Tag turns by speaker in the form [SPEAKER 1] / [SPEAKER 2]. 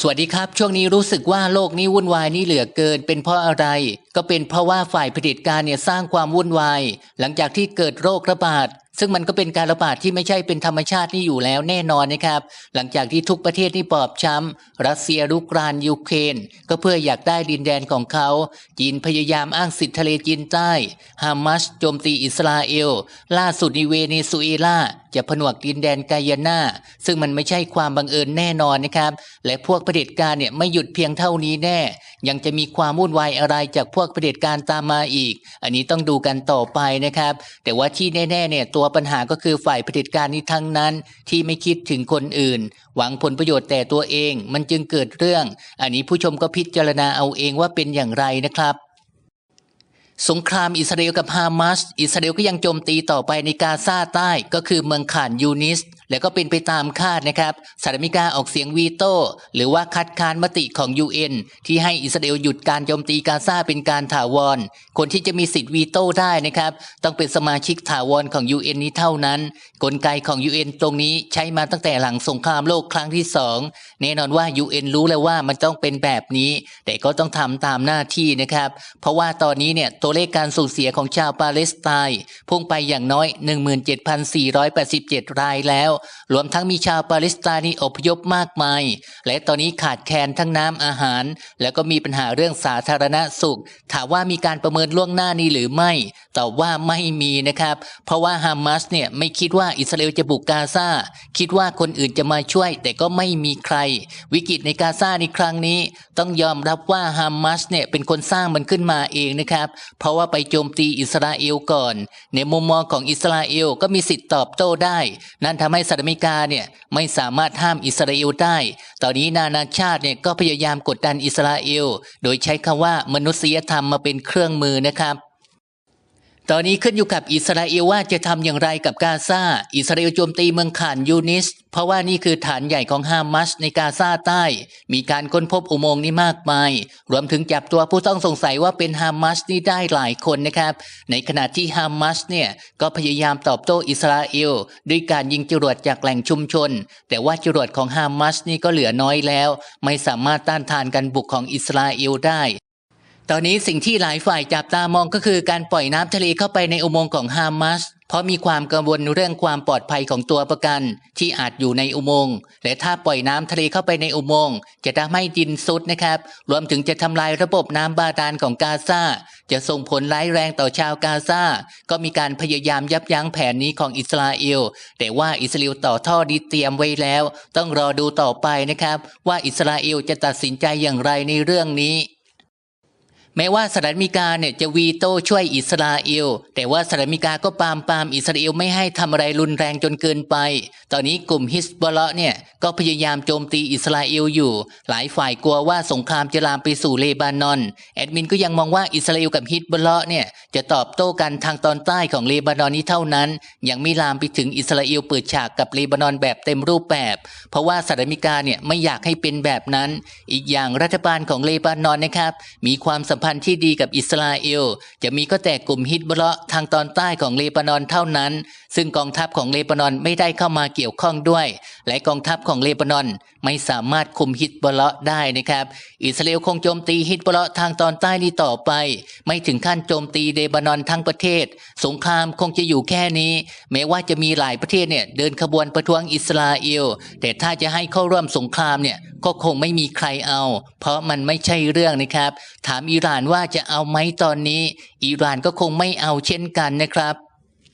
[SPEAKER 1] สวัสดีครับ ช่วงนี้รู้สึกว่าโลกนี้วุ่นวายนี่เหลือเกิน เป็นเพราะอะไร ก็เป็นเพราะว่าฝ่ายเผด็จการเนี่ยสร้างความวุ่นวาย หลังจากที่เกิดโรคระบาด ซึ่งมันก็เป็นการระบาดที่ไม่ใช่เป็นธรรมชาตินี่อยู่แล้วแน่นอนนะครับ หลังจากที่ทุกประเทศนี่บอบช้ำรัสเซียรุกรานยูเครนก็เพื่ออยากได้ดินแดนของเขา จีนพยายามอ้างสิทธิทะเลจีนใต้ฮามาสโจมตีอิสราเอล ล่าสุดในเวเนซุเอลาจะผนวกดินแดนกายาน่าซึ่งมันไม่ใช่ความบังเอิญแน่นอนนะครับ และพวกเผด็จการเนี่ยไม่หยุดเพียงเท่านี้แน่ ยังจะมีความวุ่นวายอะไรจากพวกเผด็จการตามมาอีก อันนี้ต้องดูกันต่อไปนะครับ แต่ว่าที่แน่ๆเนี่ยตัวปัญหาก็คือฝ่ายเผด็จการนี้ทั้งนั้น ที่ไม่คิดถึงคนอื่น หวังผลประโยชน์แต่ตัวเอง มันจึงเกิดเรื่อง อันนี้ผู้ชมก็พิจารณาเอาเองว่าเป็นอย่างไรนะครับสงครามอิสราเอลกับฮามาส อิสราเอลก็ยังโจมตีต่อไปในกาซาใต้ก็คือเมืองข่านยูนิส แล้วก็เป็นไปตามคาดนะครับสหรัฐอเมริกาออกเสียงวีโต้หรือว่าคัดค้านมติของ UN ที่ให้อิสราเอลหยุดการโจมตีกาซาเป็นการถาวร คนที่จะมีสิทธิ์วีโต้ได้นะครับต้องเป็นสมาชิกถาวรของ UN นี้เท่านั้น กลไกของ UN ตรงนี้ใช้มาตั้งแต่หลังสงครามโลกครั้งที่สองแน่นอนว่า UN รู้แล้วว่ามันต้องเป็นแบบนี้ แต่ก็ต้องทำตามหน้าที่นะครับ เพราะว่าตอนนี้เนี่ยตัวเลขการสูญเสียของชาวปาเลสไตน์พุ่งไปอย่างน้อย 17,487 รายแล้วรวมทั้งมีชาวปาเลสไตน์นี่อพยพมากมาย และตอนนี้ขาดแคลนทั้งน้ำอาหาร แล้วก็มีปัญหาเรื่องสาธารณสุข ถามว่ามีการประเมินล่วงหน้านี้หรือไม่ตอบว่าไม่มีนะครับ เพราะว่าฮามาสเนี่ยไม่คิดว่าอิสราเอลจะบุกกาซาคิดว่าคนอื่นจะมาช่วย แต่ก็ไม่มีใคร วิกฤตในกาซาในครั้งนี้ ต้องยอมรับว่าฮามาสเนี่ยเป็นคนสร้างมันขึ้นมาเองนะครับ เพราะว่าไปโจมตีอิสราเอลก่อน ในมุมมองของอิสราเอลก็มีสิทธิ์ตอบโต้ได้ นั่นทำให้สรัฐอเมริกาเนี่ยไม่สามารถห้ามอิสราเอลได้ ตอนนี้นานาชาติเนี่ยก็พยายามกดดันอิสราเอล โดยใช้คำว่ามนุษยธรรมมาเป็นเครื่องมือนะครับ ตอนนี้ขึ้นอยู่กับอิสราเอลว่าจะทำอย่างไรกับกาซา อิสราเอลโจมตีเมืองข่านยูนิส เพราะว่านี่คือฐานใหญ่ของฮามาสในกาซาใต้ มีการค้นพบอุโมงค์นี้มากมาย รวมถึงจับตัวผู้ต้องสงสัยว่าเป็นฮามาสนี่ได้หลายคนนะครับ ในขณะที่ฮามาสเนี่ยก็พยายามตอบโต้อิสราเอลด้วยการยิงจรวดจากแหล่งชุมชน แต่ว่าจรวดของฮามาสนี่ก็เหลือน้อยแล้ว ไม่สามารถต้านทานการบุกของอิสราเอลได้ ตอนนี้สิ่งที่หลายฝ่ายจับตามองก็คือการปล่อยน้ำทะเลเข้าไปในอุโมงค์ของฮามาสเพราะมีความกังวลเรื่องความปลอดภัยของตัวประกัน ที่อาจอยู่ในอุโมงค์และถ้าปล่อยน้ำทะเลเข้าไปในอุโมงค์จะทำให้ดินซุดนะครับ รวมถึงจะทำลายระบบน้ำบาดาลของกาซาจะส่งผลร้ายแรงต่อชาวกาซาก็มีการพยายามยับยั้งแผนนี้ของอิสราเอล แต่ว่าอิสราเอลต่อท่อดีเตรียมไว้แล้ว ต้องรอดูต่อไปนะครับ ว่าอิสราเอลจะตัดสินใจอย่างไรในเรื่องนี้ แม้ว่าสหรัฐอเมริกาเนี่ยจะวีโต้ช่วยอิสราเอล แต่ว่าสหรัฐอเมริกาก็ปามปามอิสราเอลไม่ให้ทำอะไรรุนแรงจนเกินไป ตอนนี้กลุ่มฮิสบอลเลาะห์เนี่ยก็พยายามโจมตีอิสราเอลอยู่ หลายฝ่ายกลัวว่าสงครามจะลามไปสู่เลบานอน แอดมินก็ยังมองว่าอิสราเอลกับฮิสบอลเลาะห์เนี่ยจะตอบโต้กันทางตอนใต้ของเลบานอนนี้เท่านั้น ยังไม่ลามไปถึงอิสราเอลเปิดฉากกับเลบานอนแบบเต็มรูปแบบ เพราะว่าสหรัฐอเมริกาเนี่ยไม่อยากให้เป็นแบบนั้น อีกอย่างรัฐบาลของเลบานอนนะครับมีความสัมพันธ์ที่ดีกับอิสราเอล จะมีก็แต่กลุ่มฮิตบลเลาะทางตอนใต้ของเลบานอนเท่านั้น ซึ่งกองทัพของเลบานอนไม่ได้เข้ามาเกี่ยวข้องด้วย และกองทัพของเลบานอนไม่สามารถคุมฮิตบลเลาะได้นะครับ อิสราเอลคงโจมตีฮิตบลเลาะทางตอนใต้นี้ต่อไป ไม่ถึงขั้นโจมตีเลบานอนทั้งประเทศ สงครามคงจะอยู่แค่นี้ แม้ว่าจะมีหลายประเทศเนี่ยเดินขบวนประท้วงอิสราเอล แต่ถ้าจะให้เข้าร่วมสงครามเนี่ยก็คงไม่มีใครเอา เพราะมันไม่ใช่เรื่องนะครับ ถามอิหร่านว่าจะเอาไหมตอนนี้ อิหร่านก็คงไม่เอาเช่นกันนะครับ